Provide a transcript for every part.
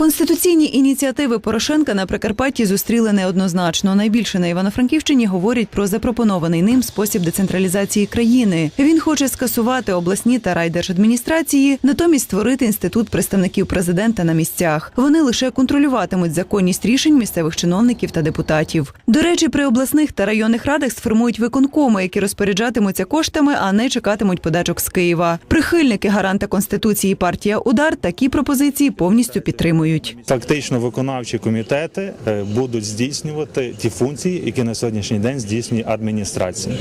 Конституційні ініціативи Порошенка на Прикарпатті зустріли неоднозначно. Найбільше на Івано-Франківщині говорять про запропонований ним спосіб децентралізації країни. Він хоче скасувати обласні та райдержадміністрації, натомість створити інститут представників президента на місцях. Вони лише контролюватимуть законність рішень місцевих чиновників та депутатів. До речі, при обласних та районних радах сформують виконкоми, які розпоряджатимуться коштами, а не чекатимуть подачок з Києва. Прихильники гаранта конституції партія Удар такі пропозиції повністю підтримують. Фактично виконавчі комітети е, будуть здійснювати ті функції, які на сьогоднішній день здійснює адміністрація.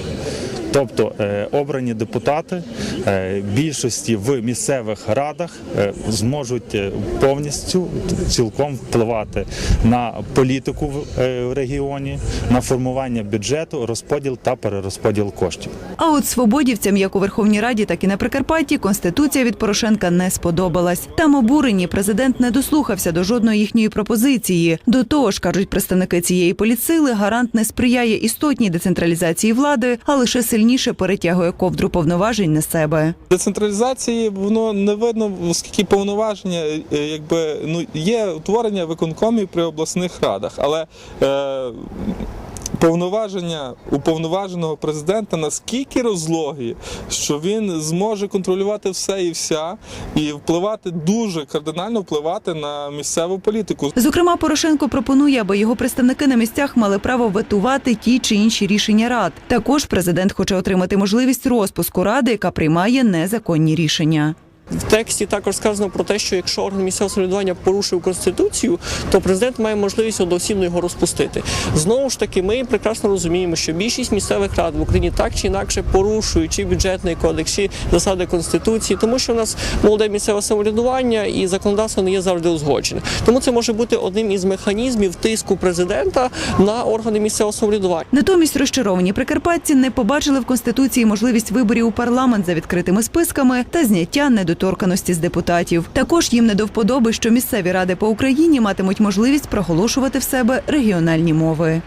Тобто е, обрані депутати е, більшості в місцевих радах е, зможуть повністю цілком впливати на політику в регіоні, на формування бюджету, розподіл та перерозподіл коштів. А от свободівцям, як у Верховній Раді, так і на Прикарпатті, конституція від Порошенка не сподобалась. Там обурені президент не дослухався до жодної їхньої пропозиції. До того ж, кажуть представники цієї політсили, гарант не сприяє істотній децентралізації влади, а лише сильніше перетягує ковдру повноважень на себе. Децентралізації воно не видно, оскільки повноваження, е, якби ну є утворення виконкомів при обласних радах, але е, повноваження уповноваженого президента наскільки розлогі, що він зможе контролювати все і вся, і впливати дуже кардинально впливати на місцеву політику. Зокрема, Порошенко пропонує, аби його представники на місцях мали право ветувати ті чи інші рішення рад. Також президент хоче отримати можливість розпуску ради, яка приймає незаконні рішення. В тексті також сказано про те, що якщо орган місцевого самоврядування порушив конституцію, то президент має можливість одноосібно його розпустити. Знову ж таки, ми прекрасно розуміємо, що більшість місцевих рад в Україні так чи інакше порушують чи бюджетний кодекс, чи засади конституції, тому що в нас молоде місцеве самоврядування і законодавство не є завжди узгоджене. Тому це може бути одним із механізмів тиску президента на органи місцевого самоврядування. Натомість розчаровані прикарпатці не побачили в конституції можливість виборів у парламент за відкритими списками та зняття недоторканості з депутатів. Також їм не до вподоби, що місцеві ради по Україні матимуть можливість проголошувати в себе регіональні мови.